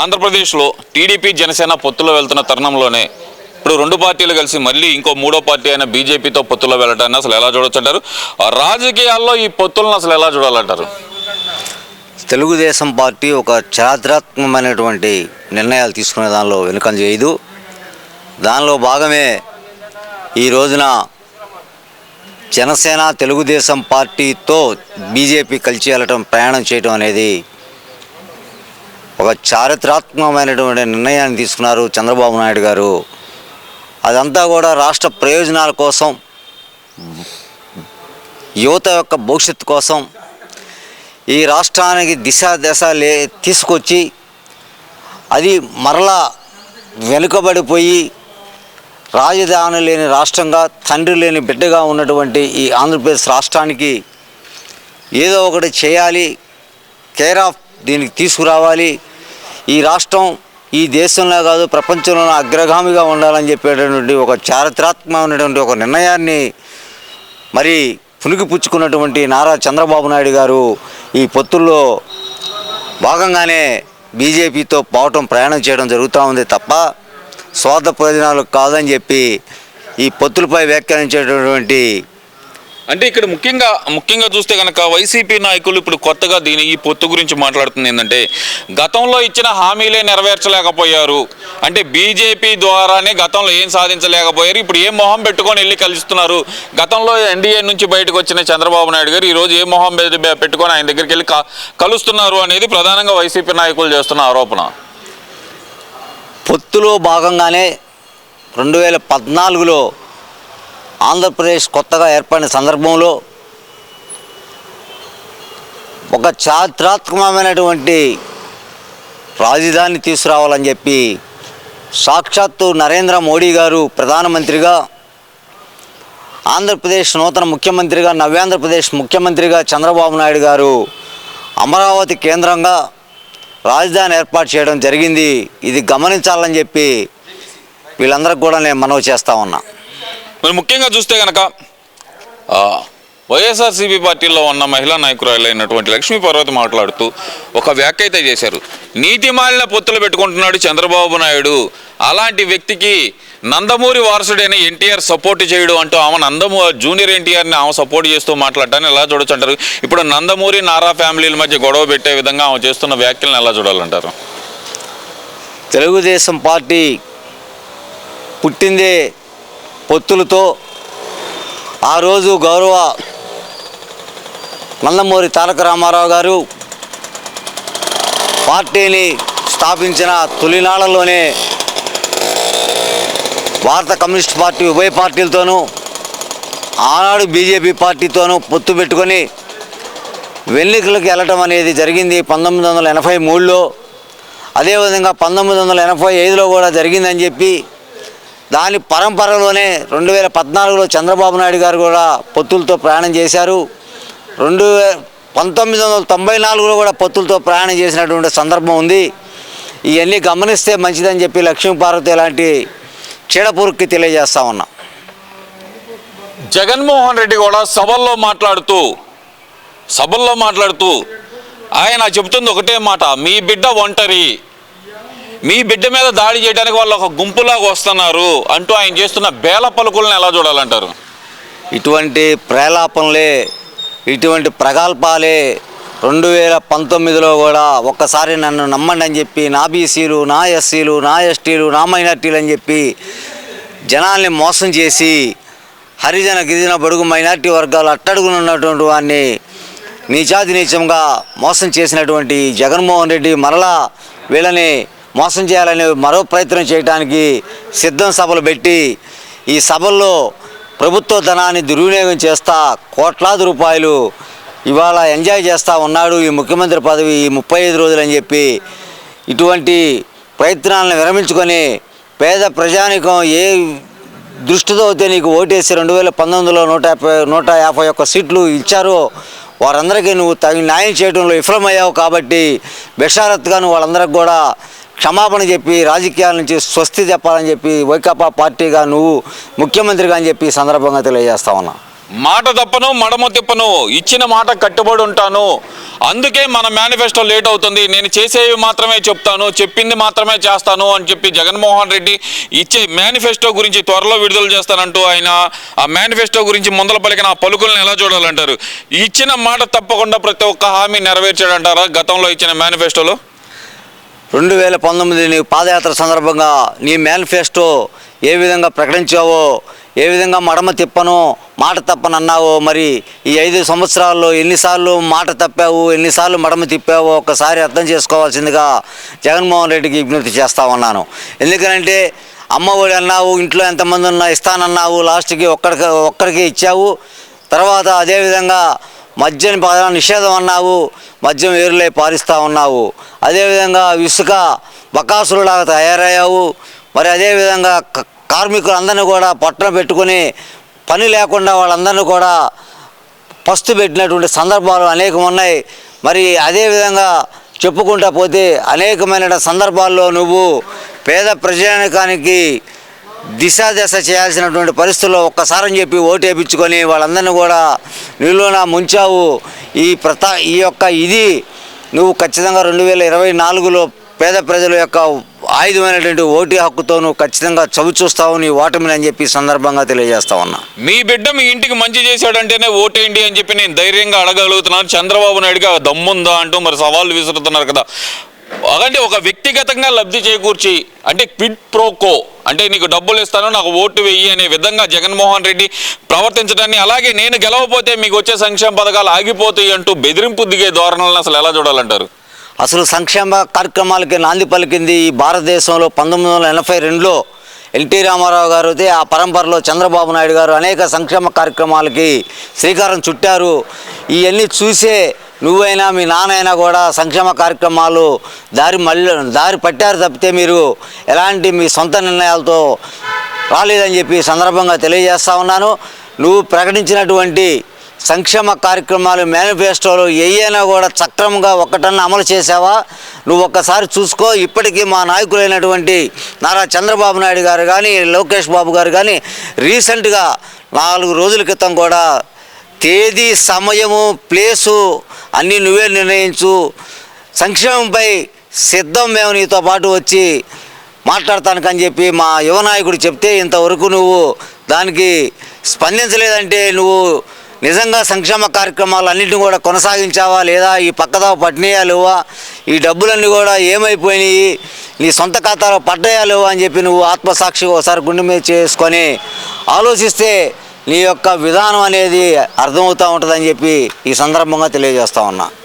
ఆంధ్రప్రదేశ్లో టీడీపీ జనసేన పొత్తులో వెళ్తున్న తరుణంలోనే ఇప్పుడు రెండు పార్టీలు కలిసి మళ్ళీ ఇంకో మూడో పార్టీ అయిన బీజేపీతో పొత్తులో వెళ్ళడాన్ని అసలు ఎలా చూడొచ్చు అంటారు రాజకీయాల్లో ఈ పొత్తులను అసలు ఎలా చూడాలంటారు? తెలుగుదేశం పార్టీ ఒక చారిత్రాత్మకమైనటువంటి నిర్ణయాలు తీసుకునే దానిలో వెనుకంజ చేయదు దానిలో భాగమే ఈ రోజున జనసేన తెలుగుదేశం పార్టీతో బీజేపీ కలిసి వెళ్ళటం ప్రయాణం చేయడం అనేది ఒక చారిత్రాత్మకమైనటువంటి నిర్ణయాన్ని తీసుకున్నారు చంద్రబాబు నాయుడు గారు. అదంతా కూడా రాష్ట్ర ప్రయోజనాల కోసం యువత యొక్క భవిష్యత్తు కోసం ఈ రాష్ట్రానికి దిశ దశ లే తీసుకొచ్చి అది మరలా వెనుకబడిపోయి రాజధాని లేని రాష్ట్రంగా తండ్రి లేని బిడ్డగా ఉన్నటువంటి ఈ ఆంధ్రప్రదేశ్ రాష్ట్రానికి ఏదో ఒకటి చేయాలి కేర్ ఆఫ్ దీనికి తీసుకురావాలి ఈ రాష్ట్రం ఈ దేశంలో కాదు ప్రపంచంలో అగ్రగామిగా ఉండాలని చెప్పేటటువంటి ఒక చారిత్రాత్మకమైనటువంటి ఒక నిర్ణయాన్ని మరి పునికి పుచ్చుకున్నటువంటి నారా చంద్రబాబు నాయుడు గారు ఈ పొత్తుల్లో భాగంగానే బీజేపీతో పోవటం ప్రయాణం చేయడం జరుగుతూ ఉంది తప్ప స్వార్థ ప్రయోజనాలు కాదని చెప్పి ఈ పొత్తులపై వ్యాఖ్యానించేటటువంటి అంటే ఇక్కడ ముఖ్యంగా ముఖ్యంగా చూస్తే కనుక వైసీపీ నాయకులు ఇప్పుడు కొత్తగా దీని ఈ పొత్తు గురించి మాట్లాడుతుంది ఏంటంటే గతంలో ఇచ్చిన హామీలే నెరవేర్చలేకపోయారు. అంటే బీజేపీ ద్వారానే గతంలో ఏం సాధించలేకపోయారు. ఇప్పుడు ఏ మొహం పెట్టుకొని వెళ్ళి కలుస్తున్నారు. గతంలో ఎన్డీఏ నుంచి బయటకు వచ్చిన చంద్రబాబు నాయుడు గారు ఈరోజు ఏ మొహం పెట్టుకొని ఆయన దగ్గరికి వెళ్ళి కలుస్తున్నారు అనేది ప్రధానంగా వైసీపీ నాయకులు చేస్తున్న ఆరోపణ. పొత్తులో భాగంగానే రెండు వేల పద్నాలుగులో ఆంధ్రప్రదేశ్ కొత్తగా ఏర్పడిన సందర్భంలో ఒక చారిత్రాత్మకమైనటువంటి రాజధాని తీసుకురావాలని చెప్పి సాక్షాత్తు నరేంద్ర మోడీ గారు ప్రధానమంత్రిగా ఆంధ్రప్రదేశ్ నూతన ముఖ్యమంత్రిగా నవ్యాంధ్రప్రదేశ్ ముఖ్యమంత్రిగా చంద్రబాబు నాయుడు గారు అమరావతి కేంద్రంగా రాజధాని ఏర్పాటు చేయడం జరిగింది. ఇది గమనించాలని చెప్పి వీళ్ళందరికీ కూడా నేను మనవి చేస్తా ఉన్నా. మరి ముఖ్యంగా చూస్తే కనుక వైఎస్ఆర్సీపీ పార్టీలో ఉన్న మహిళా నాయకురాలైనటువంటి లక్ష్మీ పర్వత మాట్లాడుతూ ఒక వ్యాఖ్య అయితే చేశారు. నీతి మాలిన పొత్తులు పెట్టుకుంటున్నాడు చంద్రబాబు నాయుడు. అలాంటి వ్యక్తికి నందమూరి వారసుడైన ఎన్టీఆర్ సపోర్ట్ చేయడు అంటూ ఆమె నందమూ జూనియర్ ఎన్టీఆర్ని ఆమె సపోర్ట్ చేస్తూ మాట్లాడటాన్ని ఎలా చూడొచ్చు అంటారు? ఇప్పుడు నందమూరి నారా ఫ్యామిలీల మధ్య గొడవ పెట్టే విధంగా ఆమె చేస్తున్న వ్యాఖ్యలను ఎలా చూడాలంటారు? తెలుగుదేశం పార్టీ పుట్టిందే పొత్తులతో ఆ రోజు గౌరవ నందమూరి తారక రామారావు గారు పార్టీని స్థాపించిన తొలినాళ్ళలోనే భారత కమ్యూనిస్ట్ పార్టీ ఉభయ పార్టీలతోనూ ఆనాడు బీజేపీ పార్టీతోనూ పొత్తు పెట్టుకొని వెన్నికలకు వెళ్ళటం అనేది జరిగింది పంతొమ్మిది వందల ఎనభై మూడులో. అదేవిధంగా పంతొమ్మిది వందల ఎనభై ఐదులో కూడా జరిగిందని చెప్పి దాని పరంపరలోనే రెండు వేల పద్నాలుగులో చంద్రబాబు నాయుడు గారు కూడా పొత్తులతో ప్రయాణం చేశారు. రెండు పంతొమ్మిది వందల తొంభై నాలుగులో కూడా పొత్తులతో ప్రయాణం చేసినటువంటి సందర్భం ఉంది. ఇవన్నీ గమనిస్తే మంచిదని చెప్పి లక్ష్మీపార్వతి లాంటి చీడపూర్కి తెలియజేస్తా ఉన్నా. జగన్మోహన్ రెడ్డి కూడా సభల్లో మాట్లాడుతూ సభల్లో మాట్లాడుతూ ఆయన చెబుతుంది ఒకటే మాట మీ బిడ్డ ఒంటరి. మీ బిడ్డ మీద దాడి చేయడానికి వాళ్ళు ఒక గుంపులాగా వస్తున్నారు అంటూ ఆయన చేస్తున్న బేల పలుకులను ఎలా చూడాలంటారు? ఇటువంటి ప్రేలాపనలే ఇటువంటి ప్రగల్పాలే రెండు వేల పంతొమ్మిదిలో కూడా ఒక్కసారి నన్ను నమ్మండి అని చెప్పి నా బీసీలు నా ఎస్సీలు నా ఎస్టీలు నా మైనార్టీలు అని చెప్పి జనాల్ని మోసం చేసి హరిజన గిరిజన బడుగు మైనార్టీ వర్గాలు అట్టడుగునున్నటువంటి వాడిని నీచాతి నీచంగా మోసం చేసినటువంటి జగన్మోహన్ రెడ్డి మరలా వీళ్ళని మోసం చేయాలని మరో ప్రయత్నం చేయడానికి సిద్ధం సభలు పెట్టి ఈ సభల్లో ప్రభుత్వ ధనాన్ని దుర్వినియోగం చేస్తా కోట్లాది రూపాయలు ఇవాళ ఎంజాయ్ చేస్తూ ఉన్నాడు ఈ ముఖ్యమంత్రి పదవి ఈ ముప్పై ఐదు రోజులు అని చెప్పి ఇటువంటి ప్రయత్నాలను విరమించుకొని పేద ప్రజానికం ఏ దృష్టితో అయితే నీకు ఓటేసి రెండు వేల పంతొమ్మిదిలో నూట యాభై నూట యాభై ఒక్క సీట్లు ఇచ్చారో వారందరికీ నువ్వు తగిన న్యాయం చేయడంలో విఫలమయ్యావు కాబట్టి బెషారత్గా నువ్వు వాళ్ళందరికి కూడా క్షమాపణ చెప్పి రాజకీయాల నుంచి స్వస్తి చెప్పాలని చెప్పి వైకాపా పార్టీగా నువ్వు ముఖ్యమంత్రిగా అని చెప్పి సందర్భంగా తెలియజేస్తా ఉన్నా. మాట తప్పను మడమ తిప్పను ఇచ్చిన మాట కట్టుబడి ఉంటాను. అందుకే మన మేనిఫెస్టో లేట్ అవుతుంది. నేను చేసేవి మాత్రమే చెప్తాను చెప్పింది మాత్రమే చేస్తాను అని చెప్పి జగన్మోహన్ రెడ్డి ఇచ్చే మేనిఫెస్టో గురించి త్వరలో విడుదల చేస్తానంటూ ఆయన ఆ మేనిఫెస్టో గురించి ముందల పలికిన ఆ పలుకులను ఎలా చూడాలంటారు? ఇచ్చిన మాట తప్పకుండా ప్రతి ఒక్క హామీ నెరవేర్చాడంటారా గతంలో ఇచ్చిన మేనిఫెస్టోలో? రెండు వేల పంతొమ్మిది నీ పాదయాత్ర సందర్భంగా నీ మేనిఫెస్టో ఏ విధంగా ప్రకటించావో ఏ విధంగా మడమ తిప్పను మాట తప్పను అన్నావో మరి ఈ ఐదు సంవత్సరాల్లో ఎన్నిసార్లు మాట తప్పావు ఎన్నిసార్లు మడమ తిప్పావో ఒక్కసారి అర్థం చేసుకోవాల్సిందిగా జగన్మోహన్ రెడ్డికి విజ్ఞప్తి చేస్తా ఉన్నాను. ఎందుకంటే అమ్మఒడి అన్నావు ఇంట్లో ఎంతమంది ఉన్నా ఇస్తానన్నావు లాస్ట్కి ఒక్కడికి ఒక్కడికి ఇచ్చావు. తర్వాత అదేవిధంగా మద్యం పా- నిషేధం అన్నావు మద్యం ఏరులై పారిస్తూ ఉన్నావు. అదేవిధంగా ఇసుక బకాసులులాగా తయారయ్యావు. మరి అదేవిధంగా కార్మికులందరినీ కూడా పట్టణం పెట్టుకొని పని లేకుండా వాళ్ళందరినీ కూడా పస్తు పెట్టినటువంటి సందర్భాలు అనేకం ఉన్నాయి మరి అదేవిధంగా చెప్పుకుంటా పోతే అనేకమైన సందర్భాల్లో నువ్వు పేద ప్రజానికానికి దిశాదిశ చేయాల్సినటువంటి పరిస్థితుల్లో ఒక్కసారని చెప్పి ఓటు వేయించుకొని వాళ్ళందరినీ కూడా నీలోన ముంచావు. ఈ ప్రతా ఈ యొక్క ఇది నువ్వు ఖచ్చితంగా రెండు వేల ఇరవై నాలుగులో పేద ప్రజల యొక్క ఆయుధమైనటువంటి ఓటు హక్కుతో నువ్వు ఖచ్చితంగా చవి చూస్తావు నీ ఓటమిని అని చెప్పి సందర్భంగా తెలియజేస్తా ఉన్నా. మీ బిడ్డ మీ ఇంటికి మంచి చేశాడంటేనే ఓటేయండి అని చెప్పి నేను ధైర్యంగా అడగలుగుతున్నాను. చంద్రబాబు నాయుడుగా దమ్ముందా అంటూ మరి సవాళ్ళు విసురుతున్నారు కదా. అలాంటి ఒక వ్యక్తిగతంగా లబ్ధి చేకూర్చి అంటే క్విడ్ ప్రోకో అంటే నీకు డబ్బులు ఇస్తాను నాకు ఓటు వెయ్యి అనే విధంగా జగన్మోహన్ రెడ్డి ప్రవర్తించడాన్ని అలాగే నేను గెలవపోతే మీకు వచ్చే సంక్షేమ పథకాలు ఆగిపోతాయి అంటూ బెదిరింపు దిగే ధోరణులను అసలు ఎలా చూడాలంటారు? అసలు సంక్షేమ కార్యక్రమాలకి నాంది పలికింది ఈ భారతదేశంలో పంతొమ్మిది వందల ఎనభై రెండులో ఎన్టీ రామారావు గారు అయితే ఆ పరంపరలో చంద్రబాబు నాయుడు గారు అనేక సంక్షేమ కార్యక్రమాలకి శ్రీకారం చుట్టారు. ఇవన్నీ చూసే నువ్వైనా మీ నాన్నైనా కూడా సంక్షేమ కార్యక్రమాలు దారి మళ్ళీ దారి పట్టారు తప్పితే మీరు ఎలాంటి మీ సొంత నిర్ణయాలతో రాలేదని చెప్పి సందర్భంగా తెలియజేస్తా ఉన్నాను. నువ్వు ప్రకటించినటువంటి సంక్షేమ కార్యక్రమాలు మేనిఫెస్టోలు ఏయైనా కూడా సక్రమంగా ఒక్కటన్నా అమలు చేసావా నువ్వు ఒక్కసారి చూసుకో. ఇప్పటికీ మా నాయకులైనటువంటి నారా చంద్రబాబు నాయుడు గారు కానీ లోకేష్ బాబు గారు కానీ రీసెంట్గా నాలుగు రోజుల క్రితం కూడా తేదీ సమయము ప్లేసు అన్నీ నువ్వే నిర్ణయించు. సంక్షేమంపై సిద్ధం మేము నీతో పాటు వచ్చి మాట్లాడతానికని చెప్పి మా యువ నాయకుడు చెప్తే ఇంతవరకు నువ్వు దానికి స్పందించలేదంటే నువ్వు నిజంగా సంక్షేమ కార్యక్రమాలు అన్నింటినీ కూడా కొనసాగించావా లేదా? ఈ పక్కదా పట్టినయా లేవా ఈ డబ్బులన్నీ కూడా ఏమైపోయినాయి? నీ సొంత ఖాతాలో పడ్డాయా లేవా అని చెప్పి నువ్వు ఆత్మసాక్షిగా ఒకసారి గుండె మీద చేసుకొని ఆలోచిస్తే నీ యొక్క విధానం అనేది అర్థమవుతూ ఉంటుందని చెప్పి ఈ సందర్భంగా తెలియజేస్తా ఉన్నా.